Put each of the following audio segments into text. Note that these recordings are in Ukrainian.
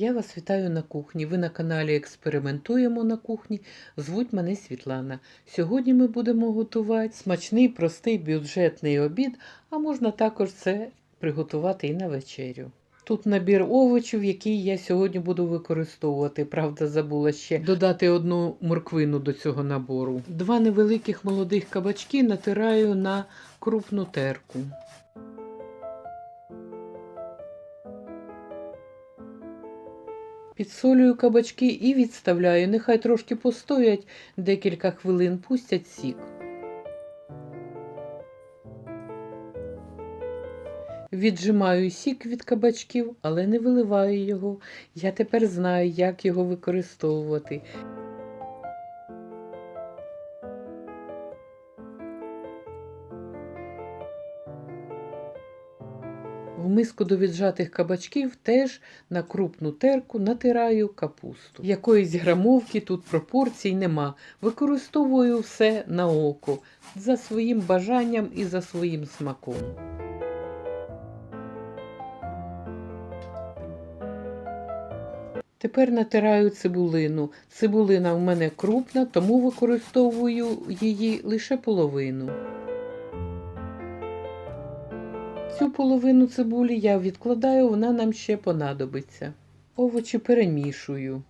Я вас вітаю на кухні. Ви на каналі Експериментуємо на кухні. Звуть мене Світлана. Сьогодні ми будемо готувати смачний, простий бюджетний обід, а можна також це приготувати і на вечерю. Тут набір овочів, який я сьогодні буду використовувати. Правда, забула ще додати одну морквину до цього набору. Два невеликих молодих кабачки натираю на крупну терку. Підсолюю кабачки і відставляю. Нехай трошки постоять декілька хвилин, пустять сік. Віджимаю сік від кабачків, але не виливаю його. Я тепер знаю, як його використовувати. В миску до віджатих кабачків теж на крупну терку натираю капусту. Якоїсь грамовки тут пропорцій нема. Використовую все на око за своїм бажанням і за своїм смаком. Тепер натираю цибулину. Цибулина в мене крупна, тому використовую її лише половину. Цю половину цибулі я відкладаю, вона нам ще понадобиться. Овочі перемішую.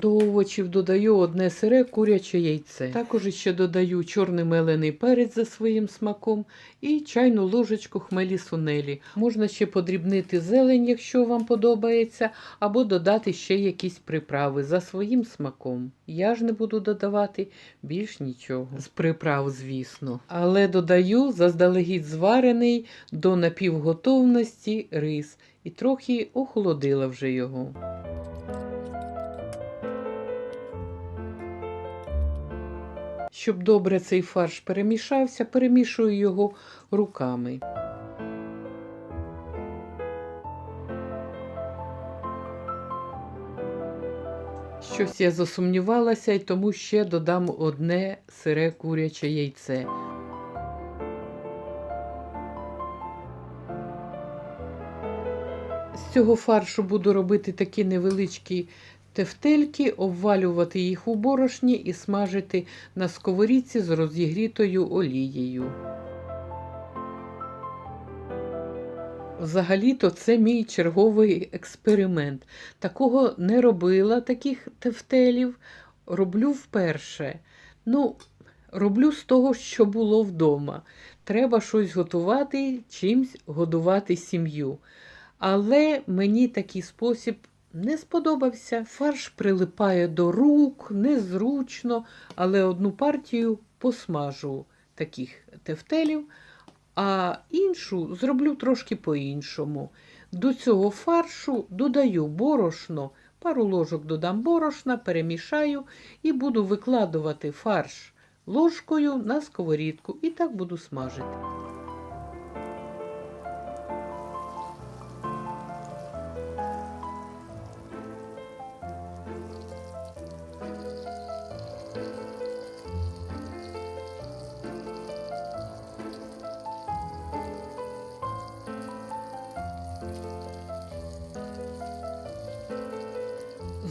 До овочів додаю одне сире куряче яйце. Також ще додаю чорний мелений перець за своїм смаком і чайну ложечку хмелі сунелі. Можна ще подрібнити зелень, якщо вам подобається, або додати ще якісь приправи за своїм смаком. Я ж не буду додавати більш нічого. З приправ, звісно. Але додаю заздалегідь зварений до напівготовності рис і трохи охолодила вже його. Щоб добре цей фарш перемішався, перемішую його руками. Щось я засумнівалася і тому ще додам одне сире куряче яйце. З цього фаршу буду робити такі невеличкі тефтельки, обвалювати їх у борошні і смажити на сковорідці з розігрітою олією. Взагалі-то це мій черговий експеримент. Такого не робила, таких тефтелів. Роблю вперше. Ну, роблю з того, що було вдома. Треба щось готувати, чимсь годувати сім'ю. Але мені такий спосіб не сподобався. Фарш прилипає до рук, незручно, але одну партію посмажу таких тефтелів, а іншу зроблю трошки по-іншому. До цього фаршу додаю борошно, пару ложок додам борошна, перемішаю і буду викладувати фарш ложкою на сковорідку. І так буду смажити.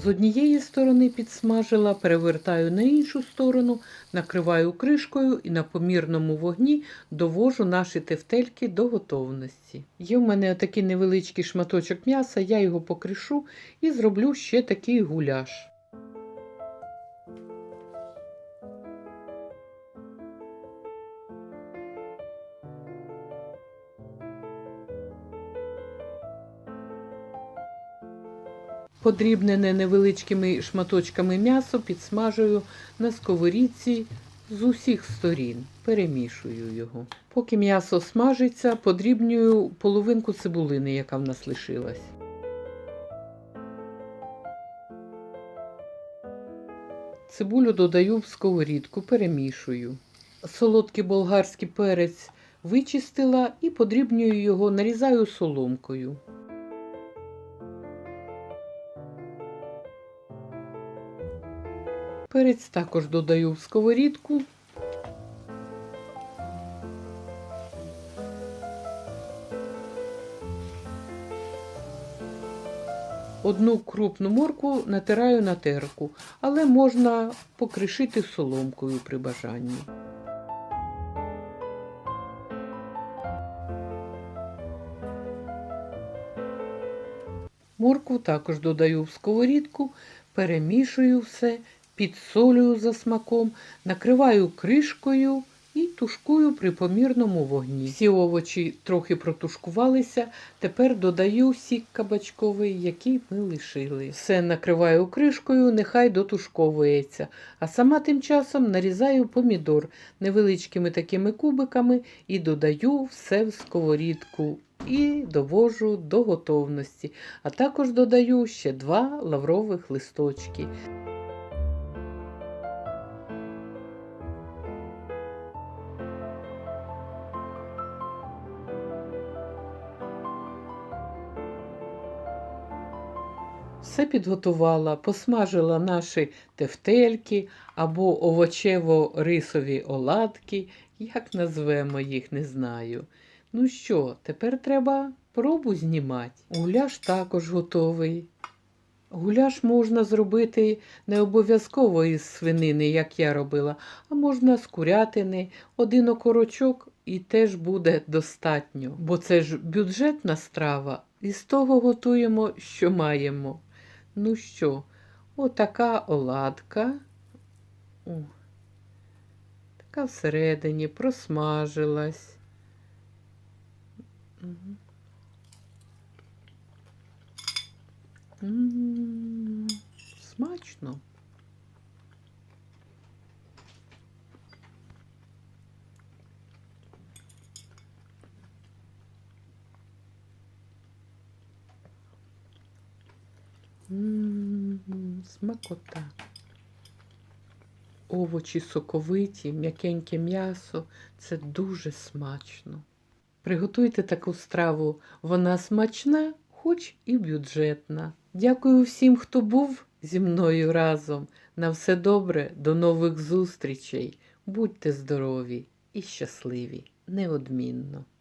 З однієї сторони підсмажила, перевертаю на іншу сторону, накриваю кришкою і на помірному вогні довожу наші тефтельки до готовності. Є в мене такий невеличкий шматочок м'яса, я його покришу і зроблю ще такий гуляш. Подрібнене невеличкими шматочками м'ясо підсмажую на сковорідці з усіх сторін. Перемішую його. Поки м'ясо смажиться, подрібнюю половинку цибулини, яка в нас лишилась. Цибулю додаю в сковорідку, перемішую. Солодкий болгарський перець вичистила і подрібнюю його, нарізаю соломкою. Перець також додаю в сковорідку. Одну крупну морку натираю на терку, але можна покришити соломкою при бажанні. Морку також додаю в сковорідку, перемішую все підсолюю за смаком, накриваю кришкою і тушкую при помірному вогні. Всі овочі трохи протушкувалися, тепер додаю сік кабачковий, який ми лишили. Все накриваю кришкою, нехай дотушковується. А сама тим часом нарізаю помідор невеличкими такими кубиками і додаю все в сковорідку. І довожу до готовності, а також додаю ще два лаврових листочки. Все підготувала, посмажила наші тефтельки або овочево-рисові оладки, як назвемо їх, не знаю. Ну що, тепер треба пробу знімати. Гуляш також готовий. Гуляш можна зробити не обов'язково із свинини, як я робила, а можна з курятини, один окорочок і теж буде достатньо. Бо це ж бюджетна страва, і з того готуємо, що маємо. Ну що, отака оладка. О, така всередині просмажилась. Мгм. М, Смачно. Смакота. Овочі соковиті, м'якеньке м'ясо це дуже смачно. Приготуйте таку страву, вона смачна, хоч і бюджетна. Дякую всім, хто був зі мною разом. На все добре, до нових зустрічей. Будьте здорові і щасливі, неодмінно.